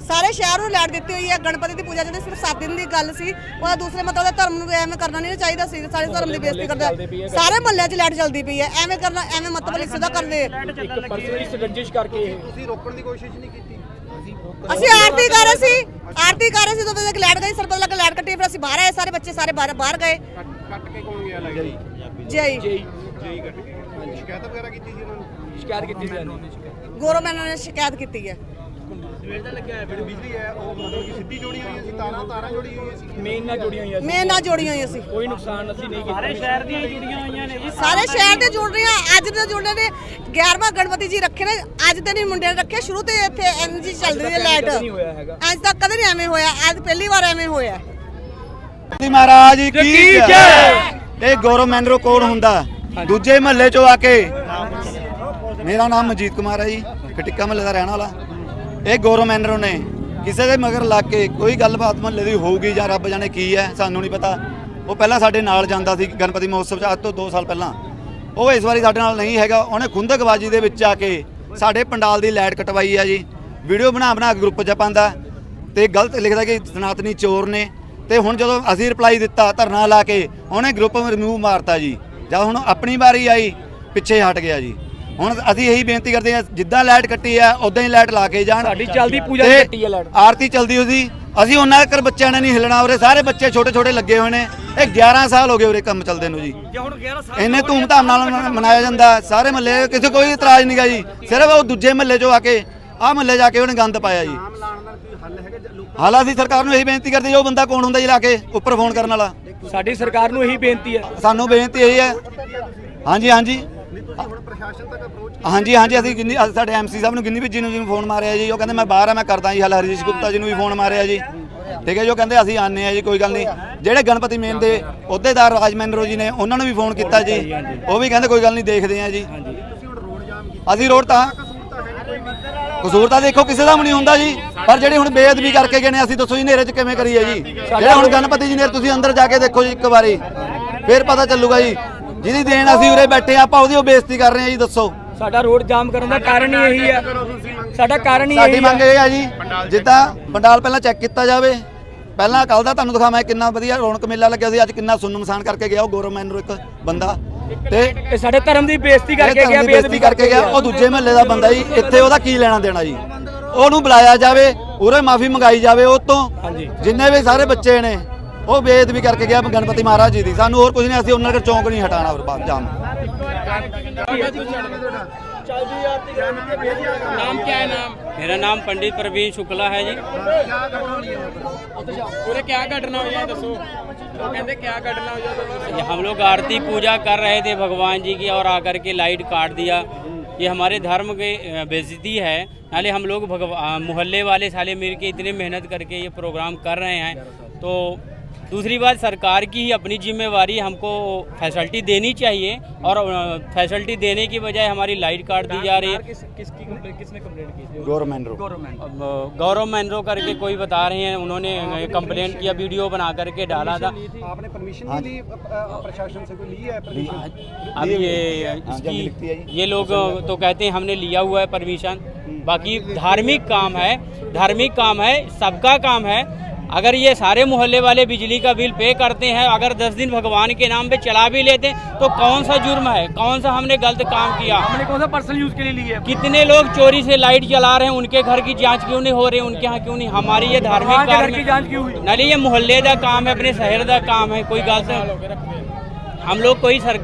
ਸਾਰੇ ਸ਼ਹਿਰ ਨੂੰ ਲਾਈਟ ਦਿੱਤੀ ਹੋਈ ਹੈ ਗਣਪਤੀ ਦੀ ਪੂਜਾ ਜਿਹੜੀ ਸਿਰਫ 7 ਦਿਨ ਦੀ ਗੱਲ ਸੀ ਉਹ ਦੂਸਰੇ ਮਤਲਬ ਦੇ ਧਰਮ ਨੂੰ ਐਵੇਂ ਕਰਨਾ ਨਹੀਂ ਚਾਹੀਦਾ ਸੀ ਸਾਰੇ ਧਰਮ ਦੀ ਬੇਇੱਜ਼ਤੀ ਕਰਦਾ ਸਾਰੇ ਮਹੱਲਿਆਂ 'ਚ ਲਾਈਟ ਚੱਲਦੀ ਪਈ ਹੈ ਐਵੇਂ ਕਰਨਾ ਐਵੇਂ ਮਤਲਬ ਸਿੱਧਾ ਕਰਦੇ। ਇੱਕ ਪਰਸਨਲੀ ਸੰਗਿਸ਼ ਕਰਕੇ ਇਹ। ਤੁਸੀਂ ਰੋਕਣ ਦੀ ਕੋਸ਼ਿਸ਼ ਨਹੀਂ ਕੀਤੀ? ਅਸੀਂ ਆਰਤੀ ਕਰ ਰਹੇ ਸੀ ਆਰਤੀ ਕਰ ਰਹੇ ਸੀ ਜਦੋਂ ਤੱਕ ਲਾਈਟ ਗਈ ਸਰਪੰਚ ਲੱਗ ਲਾਈਟ ਕੱਟੀ ਫਿਰ ਅਸੀਂ ਬਾਹਰ ਆਏ ਸਾਰੇ ਬੱਚੇ ਸਾਰੇ ਬਾਹਰ ਬਾਹਰ ਗਏ। ਕੱਟ ਕੇ ਕੌਣ ਗਿਆ ਲੱਗਦਾ ਜੀ ਆਈ ਜੇਈ ਜੇਈ ਕੱਟ ਕੇ। ਸ਼ਿਕਾਇਤ ਵਗੈਰਾ ਕੀਤੀ ਸੀ ਉਹਨਾਂ ਨੂੰ? ਸ਼ਿਕਾਇਤ ਕੀਤੀ ਸੀ ਹਾਂਜੀ। ਗੌਰਵਮੈਂਟ ਨੇ ਸ਼ਿਕਾਇਤ ਕੀਤੀ ਹੈ। ਸਵੇਰ ਦਾ ਲੱਗਿਆ ਜਿਹੜੀ ਬਿਜਲੀ ਹੈ ਉਹ ਮਤਲਬ ਕਿ ਸਿੱਧੀ ਜੋੜੀ ਹੋਈ ਸੀ ਤਾਰਾਂ ਤਾਰਾਂ ਜੋੜੀ ਹੋਈ ਸੀ? ਮੇਨ ਨਾਲ ਜੁੜੀਆਂ ਹੋਈਆਂ ਸੀ। ਮੈਂ ਨਾਲ ਜੋੜੀਆਂ ਹੋਈਆਂ ਸੀ। ਕੋਈ ਨੁਕਸਾਨ ਅਸੀਂ ਨਹੀਂ ਕੀਤਾ। ਸਾਰੇ ਸ਼ਹਿਰ ਦੀਆਂ ਜੁੜੀਆਂ ਹੋਈਆਂ ਨੇ ਜੀ। ਸਾਰੇ ਸ਼ਹਿਰ ਦੇ ਜੁੜ ਰਹੇ ਆ ਅੱਜ ਦੇ ਜੁੜਨੇ ਨੇ। 11ਵਾਂ ਗਣਪਤੀ ਜੀ ਰੱਖੇ ਨੇ ਅੱਜ ਤੇ ਨਹੀਂ ਮੁੰਡਿਆਂ ਨੇ ਰੱਖੇ ਸ਼ੁਰੂ ਤੇ ਇੱਥੇ ਐਨਜੀ ਚੱਲ ਰਹੀ ਹੈ ਲਾਈਟ। ਨਹੀਂ ਹੋਇਆ ਹੈਗਾ। ਅੱਜ ਤੱਕ ਕਦੇ ਨਹੀਂ ਐਵੇਂ ਹੋਇਆ ਅੱਜ ਪਹਿਲੀ ਵਾਰ ਐਵੇਂ ਹੋਇਆ। ਜੀ ਮਹਾਰਾਜ ਕੀ ਕੀ ਜੈ। ਜੈ। ਇਹ ਗੌਰਵ ਮੈਨਰੋ ਕੋਡ ਹੁੰਦਾ। ਦੂਜੇ ਮਹੱਲੇ ਚੋਂ ਆ ਕੇ ਮੇਰਾ ਨਾਮ ਮਨਜੀਤ ਕੁਮਾਰ ਹੈ ਜੀ ਕਟਿੱਕਾ ਮਹੱਲੇ ਦਾ ਰਹਿਣ ਵਾਲਾ। ਇਹ ਗੌਰਵ ਨੇ। ਕਿਸੇ ਦੇ ਮਗਰ ਲੱਗ ਕੇ ਕੋਈ ਗੱਲਬਾਤ ਮਹੱਲੇ ਦੀ ਹੋਊਗੀ ਜਾਂ ਰੱਬ ਜਾਣੇ ਕੀ ਹੈ, ਸਾਨੂੰ ਨਹੀਂ ਪਤਾ। ਉਹ ਪਹਿਲਾਂ ਸਾਡੇ ਨਾਲ ਜਾਂਦਾ ਸੀ ਗਣਪਤੀ ਮਹੋਤਸਵ 'ਚ, ਅੱਜ ਤੋਂ 2 ਸਾਲ ਪਹਿਲਾਂ। ਉਹ ਇਸ ਵਾਰੀ ਸਾਡੇ ਨਾਲ ਨਹੀਂ ਹੈਗਾ। ਉਹਨੇ ਖੁੰਦਕਬਾਜੀ ਦੇ ਵਿੱਚ ਆ ਕੇ ਸਾਡੇ ਪੰਡਾਲ ਦੀ ਲਾਈਟ ਕਟਵਾਈ ਹੈ ਜੀ। ਵੀਡੀਓ ਬਣਾ ਬਣਾ ਗਰੁੱਪ 'ਚ ਪਾਉਂਦਾ। ਤੇ ਗਲਤ ਲਿਖਦਾ ਕਿ ਸਨਾਤਨੀ ਚੋਰ ਨੇ। ਤੇ ਹੁਣ ਜਦੋਂ ਅਸੀਂ ਰਿਪਲਾਈ ਦਿੱਤਾ, ਧਰਨਾ ਲਾ ਕੇ, ਉਹਨੇ ਗਰੁੱਪ ਰਿਮੂਵ ਮਾਰਤਾ ਜੀ। ਜਦ ਹੁਣ ਆਪਣੀ ਵਾਰੀ ਆਈ, ਪਿੱਛੇ ਹਟ ਗਿਆ ਜੀ। ਹੁਣ ਅਸੀਂ ਇਹੀ ਬੇਨਤੀ ਕਰਦੇ ਹਾਂ ਜਿੱਦਾਂ ਲਾਈਟ ਕੱਟੀ ਆ ਉਦਾਂ ਹੀ ਲਾਈਟ ਲਾ ਕੇ ਜਾਣ। ਸਾਡੀ ਚੱਲਦੀ ਪੂਜਾ ਦੀ ਕੱਟੀ ਹੈ ਲਾਈਟ। ਆਰਤੀ ਚੱਲਦੀ ਉਹਦੀ। ਅਸੀਂ ਉਹਨਾਂ ਕਰ ਬੱਚਿਆਂ ਨੇ ਨਹੀਂ ਹਿੱਲਣਾ ਉਰੇ ਸਾਰੇ ਬੱਚੇ ਛੋਟੇ ਛੋਟੇ ਲੱਗੇ ਹੋਏ ਨੇ। ਇਹ 11 ਸਾਲ ਹੋ ਗਏ ਉਰੇ ਕੰਮ ਚੱਲਦੇ ਨੂੰ ਜੀ। ਇੰਨੇ ਧੂਮਧਾਮ ਨਾਲ ਮਨਾ- ਮਨਾਇਆ ਜਾਂਦਾ। ਸਾਰੇ ਮਹੱਲੇ ਕਿਸੇ ਕੋਈ ਇਤਰਾਜ਼ ਨਹੀਂਗਾ ਜੀ। ਸਿਰਫ ਉਹ ਦੂਜੇ ਮਹੱਲੇ 'ਚੋਂ ਆ ਕੇ ਆਹ ਮਹੱਲੇ ਜਾ ਕੇ ਉਹਨੇ ਗੰਦ ਪਾਇਆ ਜੀ। ਨਾਮ ਲਾਉਣ ਨਾਲ ਕੋਈ ਹੱਲ ਅਸੀਂ ਸਰਕਾਰ ਨੂੰ ਇਹੀ ਬੇਨਤੀ ਕਰਦੇ ਜੀ ਉਹ ਬੰਦਾ ਕੌਣ ਹੁੰਦਾ ਜੀ ਲਾ ਕੇ ਉੱਪਰ ਫੋਨ ਕਰਨ ਵਾਲਾ। ਸਾਡੀ ਸਰਕਾਰ ਨੂੰ ਇਹੀ ਬੇਨਤੀ ਹੈ। ਸਾਨੂੰ ਬੇਨਤੀ ਇਹੀ ਹੈ। ਹਾਂਜੀ ਹਾਂਜੀ। ਨਹੀਂ ਤੁਸੀਂ ਹੁਣ ਪ੍ਰਸ਼ਾਸਨ ਤੱਕ ਅਪਰੋਚ ਹਾਂਜੀ ਹਾਂਜੀ ਅਸੀਂ ਅਸੀਂ ਸਾਡੇ ਐਮਸੀ ਸਾਹਿਬ ਨੂੰ ਗਿੰਨੀ ਵੀ ਜੀ ਨੂੰ ਜੀ ਨੂੰ ਫੋਨ ਮਾਰਿਆ ਜੀ ਉਹ ਕਹਿੰਦੇ ਮੈਂ ਬਾਹਰ ਆ ਮੈਂ ਕਰਦਾ ਜੀ ਹਾਲ ਹਰਜੀਤ ਗੁਪਤਾ ਜੀ ਨੂੰ ਵੀ ਫੋਨ ਮਾਰਿਆ ਜੀ। ਠੀਕ ਹੈ ਜੀ ਉਹ ਕਹਿੰਦੇ ਅਸੀਂ ਆਨੇ ਆ ਜੀ ਕੋਈ ਗੱਲ ਨਹੀਂ। ਜਿਹੜੇ ਗਣਪਤੀ ਮੇਨ ਦੇ ਅਹੁਦੇਦਾਰ ਰਾਜ ਮਹਿੰਦਰੋ ਜੀ ਨੇ ਉਹਨਾਂ ਨੂੰ ਵੀ ਫੋਨ ਕੀਤਾ ਜੀ। ਉਹ ਵੀ ਕਹਿੰਦੇ ਕੋਈ ਗੱਲ ਨਹੀਂ ਦੇਖਦੇ ਆ ਜੀ। ਤੁਸੀਂ ਹੁਣ ਰੋਡ ਜਾਮ ਕੀਤਾ। ਅਸੀਂ ਰੋਡ ਤਾਂ ਕਸੂਰ ਤਾਂ ਦੇਖੋ ਕਿਸੇ ਦਾ ਵੀ ਨਹੀਂ ਹੁੰਦਾ ਜੀ। ਪਰ ਜਿਹੜੇ ਹੁਣ ਬੇਅਦਬੀ ਕਰਕੇ ਗਏ ਨੇ ਅਸੀਂ ਦੱਸੋ ਜੀ ਨੇਰੇ 'ਚ ਕਿਵੇਂ ਕਰੀਏ ਜੀ? ਜਿਹੜਾ ਹੁਣ ਗਣਪਤੀ ਜੀ ਨੇ ਤੁਸੀਂ ਅੰਦਰ ਜਾ ਕੇ ਦੇਖੋ ਜੀ ਇੱਕ ਵਾਰੀ। ਫੇਰ ਪਤਾ ਚੱਲੂਗਾ ਜੀ। ਜਿਹਦੀ ਦੇਣ ਅਸੀਂ ਉਰੇ ਬੈਠੇ ਆ ਆਪਾਂ ਉਹਦੀ ਉਹ ਬੇਇੱਜ਼ਤੀ ਕਰ ਰਹੇ ਆ ਜੀ ਦੱਸੋ। ਸਾਡਾ ਰੋਡ ਜਾਮ ਕਰਨ ਦਾ ਕਾਰਨ ਹੀ ਇਹੀ ਹੈ ਸਾਡਾ ਕਾਰਨ ਹੀ ਸਾਡੀ ਇਹੀ ਮੰਗ ਹੈ ਇਹ ਆ ਜੀ ਜਿੱਦਾਂ ਪੰਡਾਲ ਪਹਿਲਾਂ ਚੈੱਕ ਕੀਤਾ ਜਾਵੇ ਪਹਿਲਾਂ ਕੱਲ ਦਾ ਤੁਹਾਨੂੰ ਦਿਖਾਵਾਂ ਕਿੰਨਾ ਵਧੀਆ ਰੌਣਕ ਮੇਲਾ ਲੱਗਿਆ ਸੀ ਅੱਜ ਕਿੰਨਾ ਸੁੰਨਮਸਾਨ ਕਰਕੇ ਗਿਆ ਉਹ ਗੌਰਵਮੈਨ ਨੂੰ ਇੱਕ ਬੰਦਾ। ਤੇ ਇਹ ਸਾਡੇ ਧਰਮ ਦੀ ਬੇਇੱਜ਼ਤੀ ਕਰਕੇ ਗਿਆ ਬੇਇੱਜ਼ਤੀ ਕਰਕੇ ਗਿਆ ਉਹ ਦੂਜੇ ਮਹੱਲੇ ਦਾ ਬੰਦਾ ਜੀ ਇੱਥੇ ਉਹਦਾ ਕੀ ਲੈਣਾ ਦੇਣਾ ਜੀ? ਉਹਨੂੰ ਬੁਲਾਇਆ ਜਾਵੇ ਉਰੇ ਮਾਫੀ ਮੰਗਾਈ ਜਾਵੇ ਉਹ ਤੋਂ। ਜਿੰਨੇ ਵੀ ਸਾਰੇ ਬੱਚੇ ਨੇ ਉਹ ਬੇਅਦਬੀ ਕਰਕੇ ਗਿਆ ਗਣਪਤੀ ਮਹਾਰਾਜ ਜੀ ਦੀ ਸਾਨੂੰ ਹੋਰ ਕੁਝ ਨਹੀਂ ਅਸੀਂ ਉਹਨਾਂ ਦਾ ਚੌਂਕ ਨਹੀਂ ਹਟਾਣਾ ਹੋਰ ਬਾਤ ਜਾਮ ਨਾਮ ਕੀ ਹੈ ਨਾਮ मेरा नाम पंडित प्रवीण शुक्ला है जी ਪੂਰੇ ਕੀ ਘਟਨਾ ਹੋਈ ਹੈ ਦੱਸੋ ਉਹ ਕਹਿੰਦੇ ਕੀ ਘਟਨਾ ਹੋਈ ਹੈ ये हम लोग आरती पूजा कर रहे थे भगवान जी की और आकर के लाइट काट दिया ये हमारे धर्म की अ, बेइज्जती है नाले हम लोग भगवा अ, मोहल्ले वाले साले मिल के इतने मेहनत करके ये प्रोग्राम कर रहे हैं तो दूसरी बात सरकार की ही अपनी जिम्मेवारी हमको फैसिलिटी देनी चाहिए और फैसिलिटी देने की बजाय हमारी लाइट कार्ड दी जा रही है। किस, किसकी किसने की गौरव मैनरो। गौरव मैनरो। करके कोई बता रहे हैं उन्होंने कंप्लेंट किया वीडियो बना करके डाला था। आपने परमिशन ली प्रशासन से कोई ली है अब ये ये लोग तो कहते हैं हमने लिया हुआ है परमिशन बाकी धार्मिक काम है धार्मिक काम है सबका काम है अगर ये सारे मोहल्ले वाले बिजली का बिल पे करते हैं अगर दस दिन भगवान के नाम पे चला भी लेते हैं तो कौन सा जुर्म है? कौन सा हमने गलत काम किया? हमने कौन सा पर्सनल यूज़ के लिए लिया कितने लोग चोरी से लाइट जला रहे हैं? उनके घर की जाँच क्यों नहीं हो रही? उनके यहाँ क्यों नहीं? हमारी ये धार्मिक कार्य की जाँच क्यों हुई? नाले ये मोहल्ले का काम है अपने शहर का काम है कोई गलत हम लोग कोई सर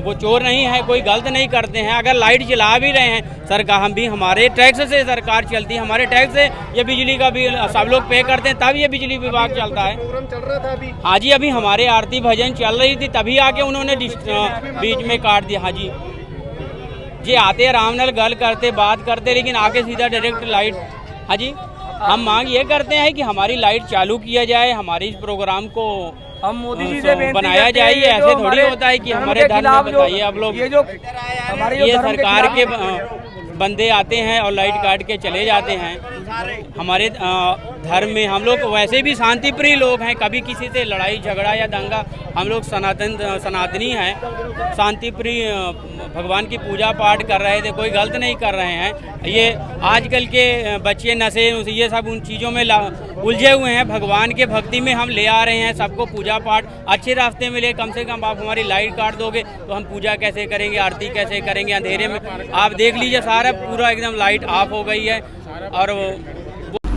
वो चोर नहीं है कोई गलत नहीं करते हैं। अगर लाइट जला भी रहे हैं सरकार हम भी हमारे टैक्स से सरकार चलती है हमारे टैक्स से ये बिजली का बिल सब लोग पे करते हैं तब ये बिजली विभाग चलता है। प्रोग्राम चल रहा था अभी। हाँ जी अभी हमारे आरती भजन चल रही थी तभी आके उन्होंने बीच में काट दिया। हाँ जी। जी आते आराम नाल गल करते बात करते लेकिन आके सीधा डायरेक्ट लाइट हाँ जी। हम मांग ये करते हैं कि हमारी लाइट चालू किया जाए हमारे इस प्रोग्राम को हम मोदी जी अ, से बेनती बनाया करते जाए हैं, ये ऐसे जो थोड़ी हमारे होता है कि धर्म हमारे के धर्म में खिलाफ जो- बताइए आप लोग ये जो हमारे जो ये धर्म सरकार के खिलाफ- अ, बंदे आते हैं और लाइट काट के चले जाते हैं हमारे धर्म में हम लोग वैसे भी शांतिप्रिय लोग हैं कभी किसी से लड़ाई झगड़ा या दंगा हम लोग सनातन सनातनी हैं। शांतिप्रिय अ, भगवान की पूजा पाठ कर रहे थे कोई गलत नहीं कर रहे हैं। ये आजकल के बच्चे नशे ये सब उन चीज़ों में उलझे हुए हैं। भगवान के भक्ति में हम ले आ रहे हैं सबको पूजा पाठ। अच्छे रास्ते में ले कम से कम आप हमारी लाइट काट दोगे तो हम पूजा कैसे करेंगे आरती कैसे करेंगे अंधेरे में। आप देख लीजिए सारा पूरा एकदम लाइट ऑफ़ हो गई है। ਔਰ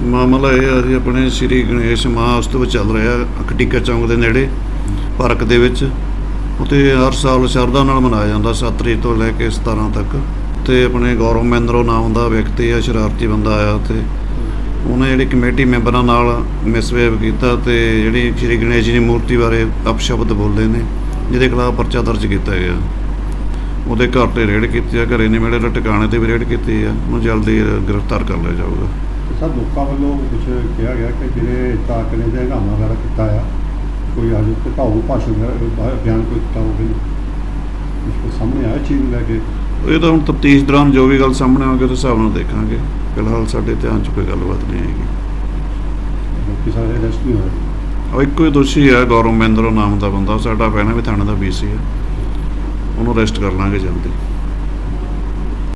ਮਾਮਲਾ ਇਹ ਆ ਜੀ ਆਪਣੇ ਸ੍ਰੀ ਗਣੇਸ਼ ਮਹਾਉਤਸਵ ਚੱਲ ਰਿਹਾ ਅਕਟੀਕਾ ਚੌਂਕ ਦੇ ਨੇੜੇ, ਪਾਰਕ ਦੇ ਵਿੱਚ। ਉਤੇ ਹਰ ਸਾਲ ਸ਼ਰਧਾ ਨਾਲ ਮਨਾਇਆ ਜਾਂਦਾ 7 ਤਰੀਕ ਤੋਂ ਲੈ ਕੇ 17 ਤੱਕ। ਤੇ ਆਪਣੇ ਗੌਰਵ ਮਹਿੰਦਰੋ ਨਾਮ ਦਾ ਵਿਅਕਤੀ ਆ, ਸ਼ਰਾਰਤੀ ਬੰਦਾ ਆਇਆ ਤੇ ਉਹਨੇ ਜਿਹੜੀ ਕਮੇਟੀ ਮੈਂਬਰਾਂ ਨਾਲ ਮਿਸਵੇਵ ਕੀਤਾ ਤੇ ਜਿਹੜੀ ਸ਼੍ਰੀ ਗਣੇਸ਼ ਜੀ ਦੀ ਮੂਰਤੀ ਬਾਰੇ ਅਪਸ਼ਬਦ ਬੋਲਦੇ ਨੇ, ਜਿਹਦੇ ਖਿਲਾਫ ਪਰਚਾ ਦਰਜ ਕੀਤਾ ਗਿਆ। ਉਹਦੇ ਘਰ ਤੇ ਰੇਡ ਕੀਤੀ ਆ ਘਰੇ ਨਿਮੇੜੇ ਦੇ ਟਿਕਾਣੇ ਤੇ ਵੀ ਰੇਡ ਕੀਤੀ ਆ। ਉਹਨੂੰ ਜਲਦੀ ਗ੍ਰਿਫਤਾਰ ਕਰ ਲਿਆ ਜਾਊਗਾ। ਸਰ ਲੋਕਾਂ ਵੱਲੋਂ ਕੁਝ ਕਿਹਾ ਗਿਆ ਕਿ ਜਿਹੜੇ ਚਾਕਰੇ ਦੇ ਹੰਗਾਮਾ ਵਗੈਰਾ ਕੀਤਾ ਆ ਕੋਈ ਅਜੇ ਟਿਕਾਊ ਭਾਸ਼ਣ ਵਗੈਰਾ ਬਾਹਰ ਬਿਆਨ ਕੋਈ ਕੀਤਾ ਹੋਵੇ? ਕੁਝ ਕੁ ਸਾਹਮਣੇ ਆਇਆ ਚੀਜ਼ ਨੂੰ ਲੈ ਕੇ? ਇਹ ਤਾਂ ਹੁਣ ਤਫਤੀਸ਼ ਦੌਰਾਨ ਜੋ ਵੀ ਗੱਲ ਸਾਹਮਣੇ ਆਉਗੀ ਉਹਦੇ ਹਿਸਾਬ ਨਾਲ ਦੇਖਾਂਗੇ। ਫਿਲਹਾਲ ਸਾਡੇ ਧਿਆਨ 'ਚ ਕੋਈ ਗੱਲਬਾਤ ਨਹੀਂ ਆਏਗੀ ਸਾਰੇ ਅਰੈਸਟ ਨਹੀਂ ਹੋਏ ਉਹ ਇੱਕੋ ਹੀ ਦੋਸ਼ੀ ਹੈ ਗੌਰਵ ਮਹਿੰਦਰੋ ਨਾਮ ਦਾ ਬੰਦਾ। ਸਾਡਾ ਪਹਿਲਾਂ ਵੀ ਥਾਣੇ ਦਾ ਬੀਸੀ ਹੈ। ਉਹਨੂੰ ਅਰੈਸਟ ਕਰ ਲਾਂਗੇ ਜਲਦੀ।